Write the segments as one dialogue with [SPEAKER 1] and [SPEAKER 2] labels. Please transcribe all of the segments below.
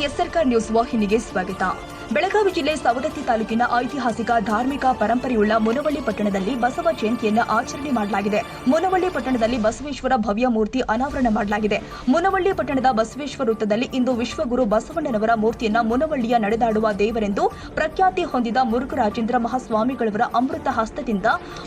[SPEAKER 1] ನಮಸ್ತೆ ಎಸ್ಸರ್ಕಾರ್ ನ್ಯೂಸ್ ವಾಹಿನಿಗೆ ಸ್ವಾಗತ. ಬೆಳಗಾವಿ ಜಿಲ್ಲೆ ಸವದತ್ತಿ ತಾಲೂಕಿನ ಐತಿಹಾಸಿಕ ಧಾರ್ಮಿಕ ಪರಂಪರೆಯುಳ್ಳ ಮುನವಳ್ಳಿ ಪಟ್ಟಣದಲ್ಲಿ ಬಸವ ಜಯಂತಿಯನ್ನು ಆಚರಣೆ ಮಾಡಲಾಗಿದೆ. ಮುನವಳ್ಳಿ ಪಟ್ಟಣದಲ್ಲಿ ಬಸವೇಶ್ವರ ಭವ್ಯ ಮೂರ್ತಿ ಅನಾವರಣ ಮಾಡಲಾಗಿದೆ. ಮುನವಳ್ಳಿ ಪಟ್ಟಣದ ಬಸವೇಶ್ವರ ವೃತ್ತದಲ್ಲಿ ಇಂದು ವಿಶ್ವಗುರು ಬಸವಣ್ಣನವರ ಮೂರ್ತಿಯನ್ನು ಮುನವಳ್ಳಿಯ ನಡೆದಾಡುವ ದೇವರೆಂದು ಪ್ರಖ್ಯಾತಿ ಹೊಂದಿದ ಮುರುಘರಾಜೇಂದ್ರ ಮಹಾಸ್ವಾಮಿಗಳವರ ಅಮೃತ ಹಸ್ತದಿಂದ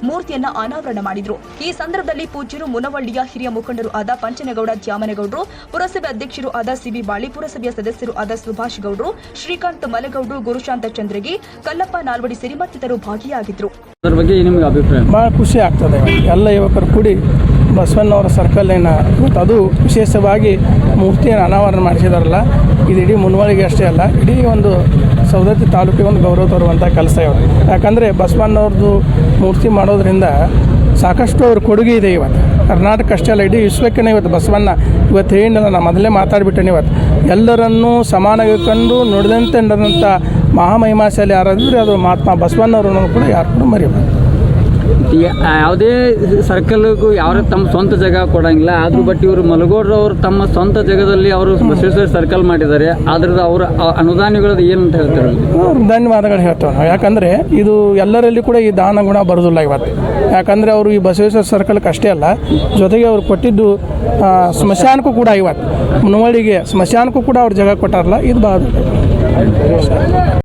[SPEAKER 1] ಮೂರ್ತಿಯನ್ನ ಅನಾವರಣ ಮಾಡಿದ್ರು. ಈ ಸಂದರ್ಭದಲ್ಲಿ ಪೂಜ್ಯರು ಮುನವಳ್ಳಿಯ ಹಿರಿಯ ಮುಖಂಡರು ಆದ ಪಂಚನಗೌಡ ದ್ಯಾಮನಗೌಡರು, ಪುರಸಭೆ ಅಧ್ಯಕ್ಷರು ಆದ ಸಿಬಿ ಬಾಳಿ, ಪುರಸಭೆಯ ಸದಸ್ಯರು ಆದ ಸುಭಾಷ್ ಗೌಡರು, ಶ್ರೀಕಾಂತ್ ಮಲಗೌಡ್ರು ಗುರುಶಾಂತ ಚಂದ್ರಗಿ ಕಲ್ಲಪ್ಪ ನಾಲ್ವಡಿ ಸಿರಿ ಮತ್ತಿತರರು ಭಾಗಿಯಾಗಿದ್ರು.
[SPEAKER 2] ಅದ್ರ ಬಗ್ಗೆ ನಿಮಗೆ ಅಭಿಪ್ರಾಯ?
[SPEAKER 3] ಭಾಳ ಖುಷಿ ಆಗ್ತದೆ. ಎಲ್ಲ ಯುವಕರು ಕೂಡಿ ಬಸವಣ್ಣವರ ಸರ್ಕಲ್ ಏನು ಮತ್ತು ಅದು ವಿಶೇಷವಾಗಿ ಮೂರ್ತಿಯನ್ನು ಅನಾವರಣ ಮಾಡಿಸಿದಾರಲ್ಲ, ಇದು ಇಡೀ ಮುನ್ವಳಿಗೆ ಅಷ್ಟೇ ಅಲ್ಲ, ಇಡೀ ಒಂದು ಸವದತ್ತಿ ತಾಲೂಕಿಗೆ ಒಂದು ಗೌರವ ತರುವಂಥ ಕೆಲಸ ಇವರು. ಯಾಕಂದರೆ ಬಸವಣ್ಣವ್ರದ್ದು ಮೂರ್ತಿ ಮಾಡೋದ್ರಿಂದ ಸಾಕಷ್ಟು ಅವ್ರ ಕೊಡುಗೆ ಇದೆ ಇವತ್ತು. ಕರ್ನಾಟಕ ಅಷ್ಟೇ ಅಲ್ಲ, ಇಡೀ ವಿಶ್ವಕ್ಕೇನೆ ಇವತ್ತು ಬಸವಣ್ಣ. ಇವತ್ತು ಏನಿಲ್ಲ ನಾನು ಮೊದಲೇ ಮಾತಾಡ್ಬಿಟ್ಟೇನೆ ಇವತ್ತು. ಎಲ್ಲರನ್ನೂ ಸಮಾನವಾಗಿ ಕಂಡು ನುಡಿದಂತೆ ನಡೆದಂಥ ಮಹಾಮಹಿಮಾಶಾಲಿ ಯಾರಾದ್ರೆ ಅದು ಮಹಾತ್ಮ ಬಸವಣ್ಣವ್ರನ್ನು ಕೂಡ ಯಾರು ಕೂಡ ಮರಿಬಾರ್ದು.
[SPEAKER 2] ಯಾವುದೇ ಸರ್ಕಲ್ಗೂ ಯಾರು ತಮ್ಮ ಸ್ವಂತ ಜಾಗ ಕೊಡಂಗಿಲ್ಲ. ಆದ್ರೂ ಬಟ್ ಇವರು ಮಲಗೋಡ್ರು ಅವರು ತಮ್ಮ ಸ್ವಂತ ಜಾಗದಲ್ಲಿ ಅವರು ಬಸವೇಶ್ವರ ಸರ್ಕಲ್ ಮಾಡಿದ್ದಾರೆ. ಅದ್ರದ್ದು ಅವರ ಏನು ಅಂತ ಹೇಳ್ತಾರೆ?
[SPEAKER 3] ಧನ್ಯವಾದಗಳು ಹೇಳ್ತೇವೆ ಯಾಕಂದರೆ ಇದು ಎಲ್ಲರಲ್ಲಿ ಕೂಡ ಈ ದಾನ ಗುಣ ಬರೋದಿಲ್ಲ ಇವತ್ತು. ಯಾಕಂದ್ರೆ ಅವರು ಈ ಬಸವೇಶ್ವರ ಸರ್ಕಲ್ಗೆ ಅಷ್ಟೇ ಅಲ್ಲ. ಜೊತೆಗೆ ಅವರು ಕೊಟ್ಟಿದ್ದು ಸ್ಮಶಾನಕ್ಕೂ ಕೂಡ ಇವತ್ತು. ಮುನವಳಿಗೆ ಸ್ಮಶಾನಕ್ಕೂ ಕೂಡ ಅವ್ರು ಜಾಗ ಕೊಟ್ಟಾರಲ್ಲ, ಇದು ಭಾಳ